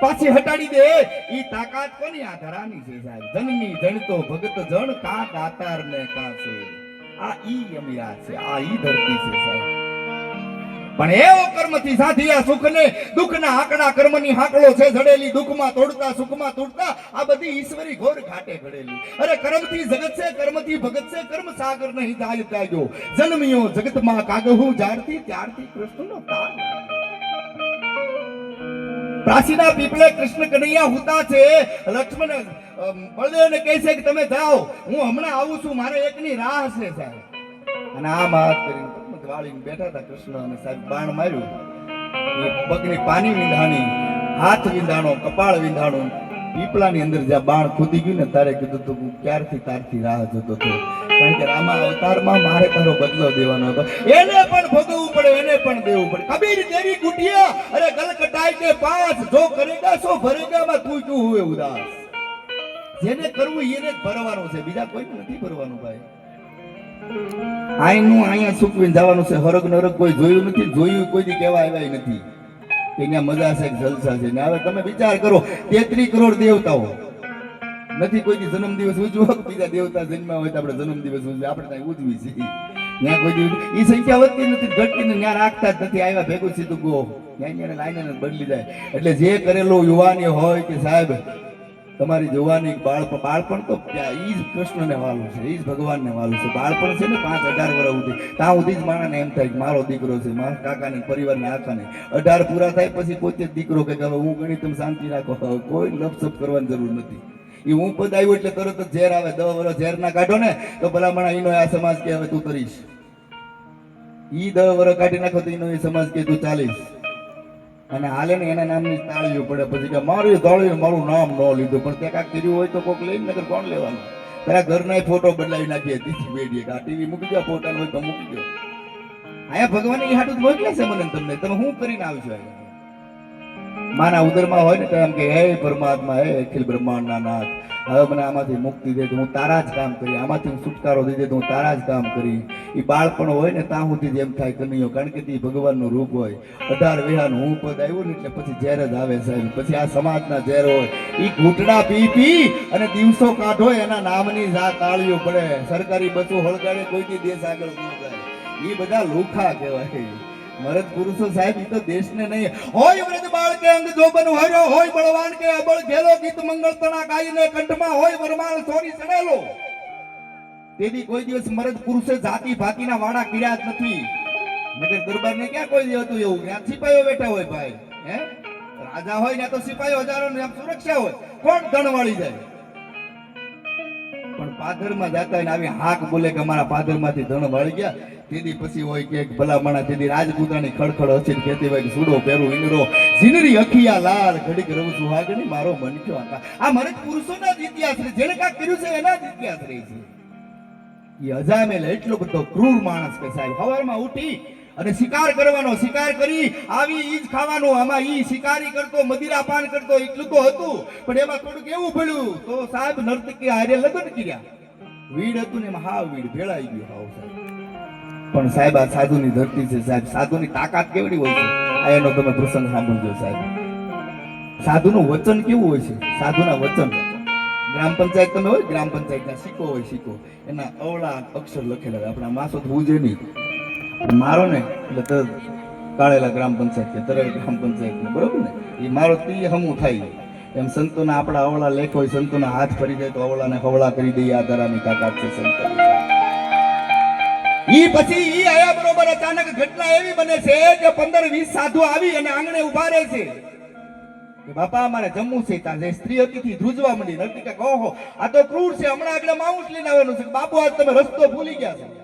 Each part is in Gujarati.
પાછી હટાડી દે. ઈ તાકાત કોની આ ધરાની છે સાહેબ? જનની જણતો ભગત જણ કા દાતાર ને કા આ ઈ અમીરા છે, આ ઈ ધરતી છે સાહેબ. પણ એવો કર્મથી સાધી આ સુખને, દુઃખના આંકડા કર્મની હાકડો છે જડેલી, દુઃખમાં તોડતા, સુખમાં તૂટતા, આ બધી ઈશ્વરી ઘોર ઘાટે ઘડેલી. અરે કર્મથી જગત છે, કર્મથી ભગત છે, કર્મ સાગર નહીં જાય ત્યાજો. જન્મિયો જગતમાં કાગહુ જ્યારથી ત્યારથી કૃષ્ણનો તાર પ્રાચીના પીપળે કૃષ્ણ કનૈયા હુતા છે. લક્ષ્મણ બળદેવને કહે છે કે તમે જાઓ, હું હમણાં આવું છું, મારે એકની રાહ છે સાહેબ. અને આ વાત કરીને વાળીને બેઠા હતા કૃષ્ણ અને સાહેબ બાણ માર્યું. પગની પાની વિંધાણી, હાથ વિંધાણો, કપાળ વિંધાણો, પીપળાની અંદર જ્યાં બાણ ખૂદી ગયું ને તારે કીધું તું, હું ક્યારથી તારથી રાહ જોતો હતો? કારણ કે રામા અવતારમાં મારે તારો બદલો દેવાનો હતો. એને પણ ભોગવવું પડે, એને પણ દેવું પડે. કબીર દેવી ગુટિયા અરે ગલકટાઈ કે પાસ, જો કરેગા સો ભરેગા માં તું ક્યું હુએ ઉદાસ જેને કરવું એને જ ભરવાનું છે. બીજા કોઈ નથી ભરવાનું ભાઈ. આઈનું અહીંયા સૂકવીને જવાનું છે. હરગ નરગ કોઈ જોયું નથી, જોયું કોઈ કહેવા આવ્યા નથી. અહીંયા મજા છે જલસા છે. ને હવે તમે વિચાર કરો, તેત્રી કરોડ દેવતાઓ. નથી કોઈ જન્મ દિવસ ઉજવો બીજા દેવતા જન્મ્યા હોય તો આપણે જન્મદિવસ ઉજવે આપણે ત્યાં ઉજવી છે ત્યાં કોઈ દિવસ એ સંખ્યા વધતી નથી, ઘટતી ને ત્યાં રાખતા જ નથી. આવ્યા ભેગું સીધું ગો ત્યાં લાઈને બદલી જાય. એટલે જે કરેલું યુવાની હોય કે સાહેબ તમારી જોવાની બાળપણ બાળપણ તો ઈ જ કૃષ્ણને વાલું છે, ઈ જ ભગવાનને વાલું છે. બાળપણ છે ને પાંચ અઢાર વર્ષ સુધી. ત્યાં સુધી જ માણસને એમ થાય કે મારો દીકરો છે, મારા કાકાને, પરિવારને, આખાને. અઢાર પૂરા થાય પછી પોતે જ દીકરો કે હવે હું ગણિત તમે શાંતિ રાખો. કોઈ લપસપ કરવાની જરૂર નથી. એ હું પદ આવ્યું એટલે તરત જ ઝેર આવે. દવા વર્ષ ઝેર ના કાઢો ને, તો ભલામણ એનો આ સમાજ કે હવે તું કરીશ. ઈ દવા વર્ષ કાઢી નાખો તો એનો એ સમાજ કે તું ચાલીશ. અને હાલે ને એના નામની તાળીઓ પડે પછી કે મારું તાળીઓ મારું નામ ન લીધું. પણ તે કાંઈક કર્યું હોય તો કોઈક લઈને નગર કોણ લેવાનું? તારા ઘરના ફોટો બદલાવી નાખીએ તીજી બેડીએ આ ટીવી મૂકી દો ફોટા હોય તો મૂકી દો અહીંયા ભગવાન એ હાટું મોકલે છે મને તમને. તમે શું કરીને આવશો અહીંયા? માના ઉદરમાં હોય ને તો એમ કે, હે પરમાત્મા, હે અખિલ બ્રહ્માંડના નાથ, હવે મને આમાંથી મુક્તિ દે તો હું તારા જ કામ કરી, આમાંથી હું છુટકારો દઈ દે તો હું તારા જ કામ કરી. એ બાળપણ હોય ને ત્યાં સુધી એમ થાય કનૈયો, કારણ કે તે ભગવાનનું રૂપ હોય. અઢાર વિહાનું હું પદ આવ્યું ને એટલે પછી ઝેર જ આવે સાહેબ. પછી આ સમાજના ઝેર હોય. એ ઘૂંટડા પી પી અને દિવસો કાઢો એના નામની જા તાળીઓ પડે. સરકારી બસો હળગાડે, કોઈથી દેશ આગળ ન જાય. એ બધા લુખા કહેવાય. મરદ પુરુષો સાહેબ એ તો દેશને નહીં. હોય વ્રજ બાળ કે અંગ જોબન હર્યો હોય બળવાન કે અબળ ઘેલો ગીત મંગળ તણા ગાઈને કંઠમાં, હોય વરમાળ સોરી ચડેલો તેથી કોઈ દિવસ મરદ પુરુષે જાતિ ભાતીના વાડા કીડ્યા જ નથી. નગર દરબાર ને ક્યાં કોઈ દિવસ હતું એવું? ક્યાં સિપાહીઓ બેઠા હોય ભાઈ, હે? રાજા હોય ને તો સિપાહીઓ હજારો ને સુરક્ષા હોય. કોણ ધણ વાળી જાય? પાદરમાં જતા હોય આવી હાક બોલે કે અમારા પાદરમાંથી ધણ વળી ગયા. તેથી પછી હોય કે ભલામણા તેથી રાજપૂતાની ખડખડ હસીને ખેતી હોય સુડો પહેરું ઈંગરો સિનરી અખિયા લાલ ઘડીક રવ સુહાગણી મારો મન કયો હતા આ મારે પુરુષોના જ ઇતિહાસ છે. જેણે કાંઈક કર્યું છે એના જ ઇતિહાસ રહી છે. એ અજામેલ એટલો બધો ક્રૂર માણસ કે સાહેબ સવારમાં ઉઠી અને શિકાર કરવાનો, શિકાર કરી આવી ઈ જ આમાં ઈ શિકારી કરતો મદિરા પાન કરતો, એટલું તો હતું. પણ એમાં થોડુંક એવું પડ્યું તો સાહેબ નર્તકી હારે લગ્ન કર્યા. વીડ હતું ને એમાં હાવ ભેળાઈ ગયું હાવ સાહેબ. પણ સાહેબ, આ સાધુની ધરતી છે સાહેબ. સાધુની તાકાત કેવડી હોય છે? આ એનો તમે પ્રસંગ સાંભળજો સાહેબ. સાધુનું વચન કેવું હોય છે? સાધુના વચન. ગ્રામ પંચાયત તમે હોય, ગ્રામ પંચાયતના સિક્કો હોય સિક્કો એના અવળા અક્ષર લખેલા આપણા માસો થવું જોઈએ નહીં મારો ને એટલે તરત કાળેલા ગ્રામ પંચાયત છે તરેલ ગ્રામ પંચાયત બરોબર ને? એ મારો તી હમું થાય. એમ સંતોના આપણા અવળા લેખ હોય, સંતોના હાથ ફરી જાય તો અવળાને હવળા કરી દઈએ, આ ધરાની તાકાત છે સંતો. ઈ પછી ઈ આયા બરોબર, અચાનક ઘટના એવી બને છે કે પંદર વીસ સાધુ આવી અને આંગણે ઊભા રહે છે. કે બાપા અમારે જમવું છે ત્યાં જે સ્ત્રી અતિથિ ધ્રુજવા મળી નર્તિકા કહો આ તો ક્રૂર છે. હમણાં આગળ માઉસ લઈને આવવાનું છે. બાપુ, આજ તમે રસ્તો ભૂલી ગયા છો.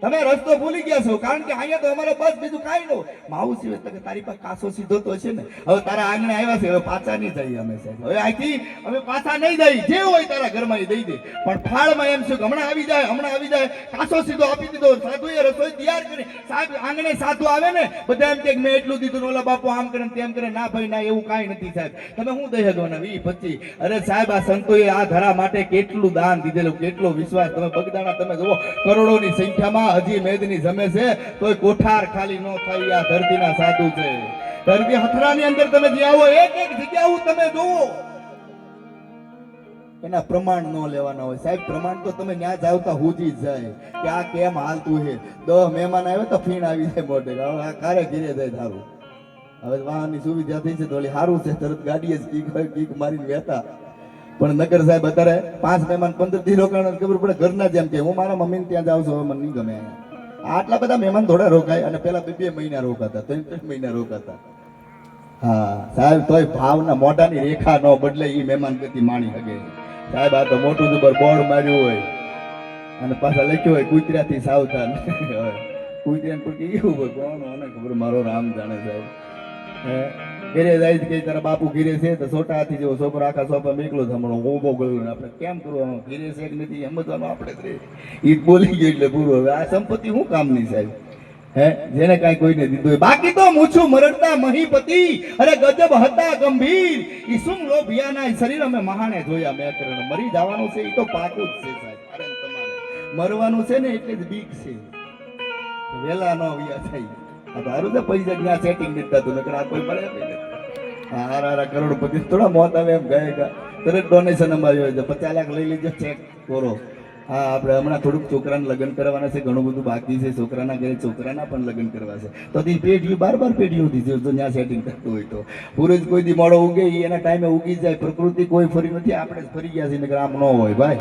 તમે રસ્તો ભૂલી ગયા છો, કારણ કે અહીંયા તો અમારે બસ બીજું કાંઈ નો માવું સિવાય તો કે તારી પાસે કાસો સીધો તો છે ને? હવે તારા આંગણે આવ્યા છે, હવે પાછા નહીં જઈએ અમે સાહેબ. હવે અહીંથી અમે પાછા નહીં જઈ જે હોય તારા ઘરમાં એ દઈ દે. પણ ફાળમાં એમ શું કે હમણાં આવી જાય, હમણાં આવી જાય. કાસો સીધો આપી દીધો, સાધુએ રસોઈ તૈયાર કરી. સાહેબ, આંગણે સાધુ આવે ને, બધા એમ કે મેં એટલું દીધું ઓલા બાપુ આમ કરે તેમ કરે. ના ભાઈ, ના, એવું કાંઈ નથી સાહેબ. તમે શું દઈ ને વી પચી. અરે સાહેબ, આ સંતોએ આ ધરા માટે કેટલું દાન દીધેલું, કેટલો વિશ્વાસ. તમે બગદાણા તમે જુઓ, કરોડોની સંખ્યામાં હજી મેદની જમે છે તો કોઠાર ખાલી ન થઈ આ ધરતીના સાધુ છે. ધરતી હથરાની અંદર તમે જે આવો, એક એક જગ્યાઓ તમે જોવો એના પ્રમાણ ન લેવાના હોય. સાહેબ, પ્રમાણ તો તમે ન્યા જાવતા હુજી જાય. કે આ કેમ હાલતું છે? દહ મહેમાન આવે તો ફીણ આવી જાય મોઢે. હવે આ કારે ઘીરે જાય થારું હવે વાહનની સુવિધા થઈ છે તો સારું છે. તરત ગાડીએ જ કીક કીક મારીને વહેતા. પણ નગર સાહેબ અત્યારે પાંચ મહેમાન, પંદર દી રોકાણ ખબર પડે. ઘરના જેમ કે, હું મારા મમ્મીને ત્યાં જાઉં છું, હવે મને નહીં ગમે. આટલા બધા મહેમાન થોડા રોકાય અને પેલા બે બે મહિના રોકાતા, ત્રણ ત્રણ મહિના રોકાતા. હા, સાહેબ, તોય ભાવના મોઢાની રેખા ન બદલે એ મહેમાન ગતિ માણી શકે સાહેબ, આ તો મોટું જબર બોર્ડ માર્યું હોય. અને પાછા લખ્યું હોય, કુતરાથી સાવધાન. કુતરાને કોઈ એવું હોય, કોણ મને ખબર, મારો રામ જાણે સાહેબ. હે? ઘરે જાય કે તારા બાપુ ઘીરે છે, તો છોટા હાથી જેવો છોકરો આખા સોપા મેકલો છે, હમણાં હું બહુ ગયો આપણે કેમ કરવાનું ઘીરે છે કે નથી સમજવાનું આપણે જ ઈ બોલી ગયો એટલે પૂરું. હવે આ સંપત્તિ શું કામની સાહેબ? હે? જેને કાંઈ કોઈને દીધું બાકી તો મૂછું મરડતા મહીપતિ. અરે ગજબ હતા ગંભીર. ઈ સુમ લોભિયાના શરીર અમે મહાને જોયા, મેં કરણ મરી જવાનું છે એ તો પાકું જ છે સાહેબ. મરવાનું છે ને એટલે જ બીક છે. વેલા ન વ્યા થઈ આ તો હારું છે, પૈસા જ્ઞા સેટિંગ દીધા તું, નકર આ કોઈ મળે હારા હારા કરોડપતિ થોડા મોત આવે એમ ગયા ગયા ડોનેશન અમારી છે. પચાસ લાખ લઈ લેજો ચેક કરો. હા, આપણે હમણાં થોડુંક છોકરાને લગ્ન કરવાના છે, ઘણું બધું બાકી છે. છોકરાના ઘરે છોકરાના પણ લગ્ન કરવા છે. તો તે પેઢીઓ બાર બાર પેઢીઓ દીધી તો ત્યાં સેટિંગ કરતું હોય તો. પૂરું કોઈ દી મોડો ઉગે એના ટાઈમે ઉગી જાય. પ્રકૃતિ કોઈ ફરી નથી, આપણે ફરી ગયા છીએ આમ ન હોય, ભાઈ.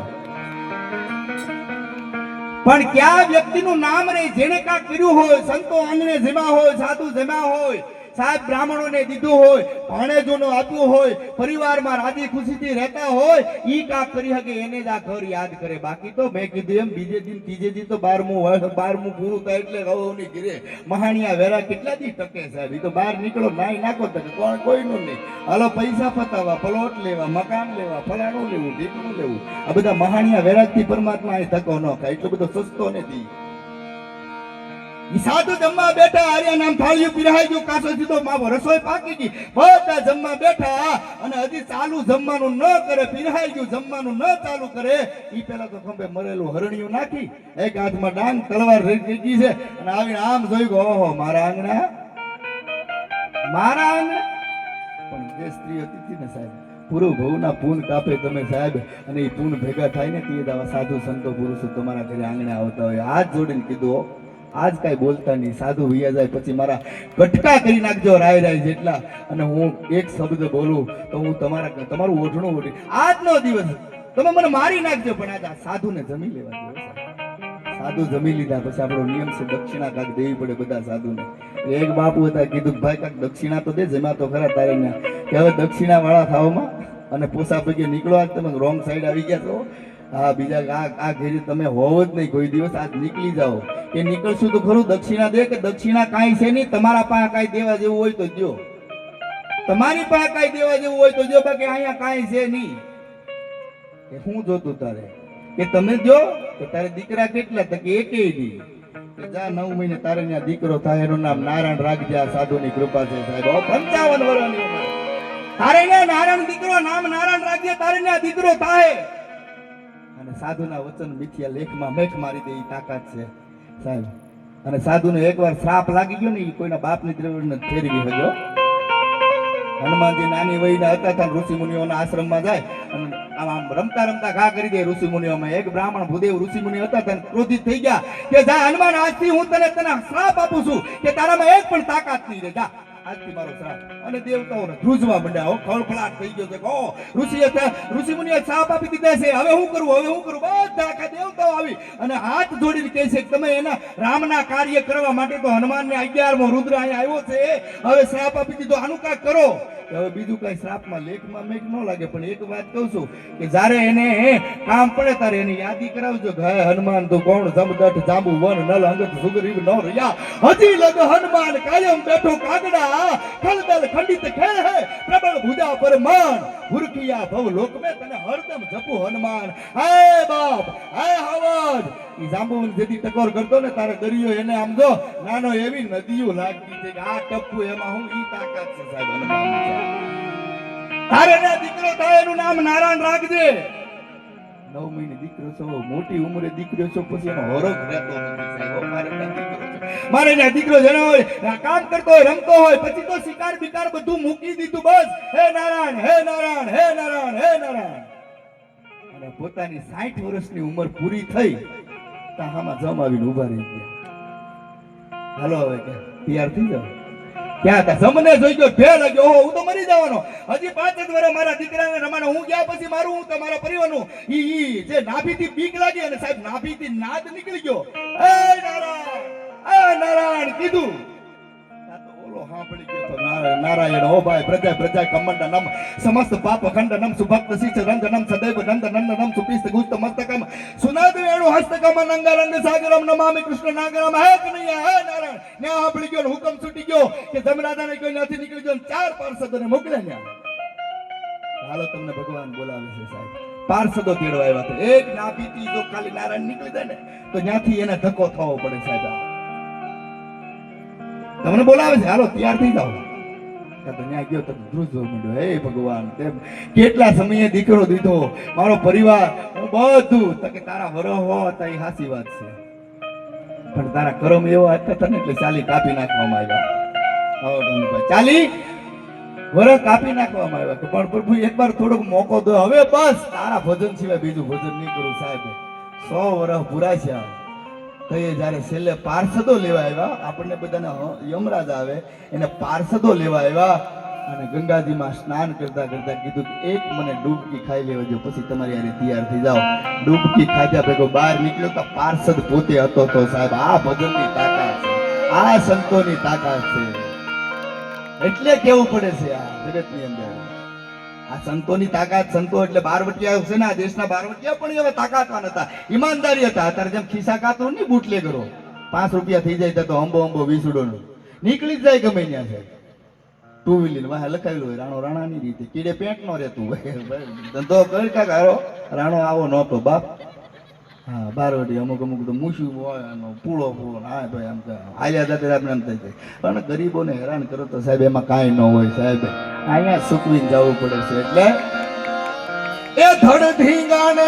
પણ ક્યાં વ્યક્તિનું નામ રે જેને કાંઈક કર્યું હોય, સંતો આંગણે જમા હોય, સાધુ જેમાં હોય સાહેબ બ્રાહ્મણોને દીધું હોય, ભાણેજોનો આપ્યું હોય, પરિવારમાં રાજી ખુશીથી રહેતા હોય, ઈ કાંક કરી શકે, એને જ આ ઘર યાદ કરે. બાકી તો મેં કીધું એમ, બીજે દિન, ત્રીજે દિન તો બારમું બારમું પૂરું થાય એટલે રવોની ઘીરે મહાણિયા વેરા કેટલા દી ટકે સાહેબ? એ તો બહાર નીકળો નાઈ નાખો તો કોણ, કોઈનું નહીં. હાલો, પૈસા પતાવવા, પ્લોટ લેવા, મકાન લેવા, ફલાણું લેવું, ઢીકણું લેવું. આ બધા મહાણિયા વેરાગથી પરમાત્મા એ ધક્કો ન ખાય, એટલો બધો સસ્તો નથી. સાધુ જમવા બેઠા, આર્યા નામ થાળીઓ પીરાઈ ગયું કાસો સીધો માવો રસોઈ પાકી ગઈ. બધા જમવા બેઠા અને હજી ચાલુ જમવાનું ન કરે પીરાઈ ગયું, જમવાનું ન ચાલુ કરે. ઈ પેલા તો ખંભે મરેલું હરણિયું નાખી, એક હાથમાં ડાંગ તલવાર રહી ગઈ છે અને આવીને આમ જોઈ ગયો, ઓહો, મારા આંગણા. મારા આંગણા? પણ જે સ્ત્રી હતી ને સાહેબ, પૂરું ભવના પૂન કાપે તમે સાહેબ, અને એ પૂન ભેગા થાય ને તે આવા સાધુ સંતો પુરુષો તમારા ઘરે આંગણે આવતા હોય. હાથ જોડીને કીધું આજ કાંઈ બોલતા નહીં. સાધુ વૈયા જાય પછી મારા કટકા કરી નાખજો રાય રાય જેટલા. અને હું એક શબ્દ બોલું તો હું તમારા તમારું ઓઢણું ઓઢી. આજનો દિવસ તમે મને મારી નાખજો, પણ આજ આ સાધુને જમી લેવા દો સાધુ જમી લીધા પછી આપણો નિયમ છે, દક્ષિણા કાક દેવી પડે બધા સાધુને. એક બાપુ હતા, કીધું ભાઈ કાક દક્ષિણા તો દે જમા તો ખરા તારે કે હવે દક્ષિણા વાળા થાવમાં અને પોસા પૈકી નીકળો આજ તમે રોંગ સાઈડ આવી ગયા છો. હા, બીજા આ ઘેરી તમે હોવ જ નહીં, કોઈ દિવસ આજ નીકળી જાઓ. એ નીકળશું તો ખરું, દક્ષિણા દે કે દક્ષિણા કાંઈ છે નહીં? તમારા પાસે કાંઈ દેવા જેવું હોય તો જો તમારી પાસે કાંઈ દેવા જેવું હોય તો જો બાકી અહીંયા કાંઈ છે નહીં. કે હું જોતું તારે? કે તમે જો કે તારે દીકરા કેટલા તકે એકે નહીં જા, નવ મહિને તારે ત્યાં દીકરો થાય, એનું નામ નારાયણ રાખજે આ સાધુની કૃપા છે સાહેબ. પંચાવન વર્ષની. તારે નારાયણ દીકરો, નામ નારાયણ રાખજે તારે ત્યાં દીકરો થાય. સાધુના વચન મિથ્યા લેખમાં મેખ મારી દે એ તાકાત છે. સાહેબ, અને સાધુને એકવાર શ્રાપ લાગી ગયો ને એ કોઈના બાપની દ્રવિડને ફેરવી હજો હનુમાનજી નાની વયના હતા ત્યાં ઋષિ મુનિઓના આશ્રમમાં જાય અને આમ આમ રમતા રમતા ઘા કરી દે ઋષિ મુનિઓમાં. એક બ્રાહ્મણ ભૂદેવ ઋષિ મુનિ હતા ત્યાં ક્રોધિત થઈ ગયા કે જા હનુમાન, આજથી હું તને તને શ્રાપ આપું છું કે તારામાં એક પણ તાકાત નહીં રહે. જા. આજથી મારો શ્રાપ અને દેવતાઓને ધ્રુજવા મંડ્યા. હો, ખળભળાટ થઈ ગયો છે. કહો, ઋષિએ ઋષિ મુનિએ શ્રાપ આપી દીધા છે. હવે હું કરું? હવે હું કરું? બધા આખા દેવતાઓ આવી અને હાથ જોડીને કહે છે તમે એના રામના કાર્ય કરવા માટે તો હનુમાનને અગિયારમો રુદ્ર અહીંયા આવ્યો છે. હવે શ્રાપ આપી દીધો. આનું કાંઈક કરો? હવે બીજું કઈ શ્રાપમાં લેખમાં મેઘ ન લાગે, પણ એક વાત કહું છું કે જ્યારે એને કામ પડે ત્યારે એની યાદી કરાવજો કે હનુમાન, તું કોણ? જમદટ જાંબુ, વન, નલ અંગત સુગ્રીવ ન રહ્યા. હજી લગ હનુમાન કાયમ બેઠો કાગડા. ખલદલ ખંડિત ખે હે પ્રબળ ભુજા પર માન હુરખિયા ભવ લોક મે તને હરદમ જપુ હનુમાન. હે બાપ, હે હવજ જેથી ટકોર કરતો ને તારે દરિયો એને આમ જો, નાનો એવી નદીઓ લાગતી છે આ ટપ્પુ એમાં હું ઈ તાકાત છે સાહેબ. તારે ને દીકરો થાય એનું નામ નારાયણ રાખજે નવ મહિને દીકરો છો, મોટી ઉંમરે દીકરો છો, પછી એનો હરખ રહેતો નથી સાહેબ મારે. મારે ત્યાં દીકરો જેનો હોય કામ કરતો હોય, રમતો હોય, પછી તો શિકાર બિકાર બધું મૂકી દીધું બસ હે નારાયણ હે નારાયણ હે નારાયણ હે નારાયણ અને પોતાની સાઠ વર્ષની ઉંમર પૂરી થઈ ત્યાં હામાં જમ આવીને ઊભા રહી ગયા. હાલો હવે કે, તૈયાર થઈ જાવ ક્યાં હતા? જમને જોઈ ગયો, ઢેર લાગ્યો ઓહો, હું તો મરી જવાનો. હજી પાંચ જ વર્ષ મારા દીકરાને રમાડો. હું ગયા પછી મારું, હું તમારા પરિવારનું. ઈ ઈ, જે નાભીથી બીક લાગી અને સાહેબ, નાભીથી નાદ નીકળી ગયો. એ નારાયણ એ નારાયણ, કીધું. નારાયણ. ઓ ભાઈ, પ્રજા પ્રજા કમંડ નમ, સમસ્ત પાપ ખંડ નમ, સુભક્ત શિચ રંગ નમ હસ્તકમ નંગ રંગ સાગરમ નમામિ કૃષ્ણ નાગરમ. હે કનૈયા, હે નારાયણ. ને આપણી ગયો હુકમ છૂટી ગયો કે જમરાજાને કોઈ નથી નીકળી ગયો ચાર પાર્ષદોને મોકલે ન્યા. હાલો તમને ભગવાન બોલાવે છે સાહેબ. પાર્ષદો તેડવા આવ્યા હતા એક નાભીથી જો ખાલી નારાયણ નીકળી જાય ને, તો ત્યાંથી એને ધક્કો થવો પડે સાહેબ. તમને બોલાવે છે? હાલો, તૈયાર થઈ જાઓ. પણ નાખવામાં આવ્યા. ચાલી. વરસ કાપી નાખવામાં આવ્યા પણ પ્રભુ એકવાર થોડોક મોકો દો. હવે બસ, તારા ભજન સિવાય બીજું ભજન નહીં કરું સાહેબ. સો વર્ષ પૂરા છે તો છેલ્લે પાર્ષદો લેવા આવ્યા, આપણને બધાને યમરાજ આવે, એને પાર્ષદો લેવા આવ્યા અને ગંગાજીમાં સ્નાન કરતા કરતા કીધું એક મને ડૂબકી ખાઈ લેવા દો પછી તમારી આને તૈયાર થઈ જાઓ. ડૂબકી ખાધા ભેગો બહાર નીકળ્યો તો પાર્ષદ પોતે હતો તો સાહેબ, આ ભજનની તાકાત છે, આ સંતોની તાકાત છે. એટલે કેવું પડે છે આ જગતની અંદર? આ સંતોની તાકાત સંતો એટલે બારવટિયા છે ને, આ દેશના બારવટિયા પણ એવા તાકાતવાન હતા, ઈમાનદારી હતા. અત્યારે જેમ ખિસ્સા કાતો નહીં બુટલે કરો. પાંચ રૂપિયા થઈ જાય તો અંબો અંબો વીસુડો નીકળી જ જાય ગમે ત્યાં છે. ટુ વ્હીલર વાહ લખાયેલું હોય, રાણો રાણાની રીતે. કીડે પેન્ટ નો રહેતું હોય. ધંધો કરી કાક રાણો આવો નહોતો બાપ. હા બારવટી અમુક અમુક તો મૂછું હોય એનો પૂળો પૂળો હા ભાઈ આમ તો આલ્યા જાતે આપણે એમ થઈ જાય. પણ ગરીબોને હેરાન કરો તો સાહેબ, એમાં કાંઈ ન હોય સાહેબ. અહીંયા સૂકવીને જવું પડે છે એટલે એ ધડ ધીંગાને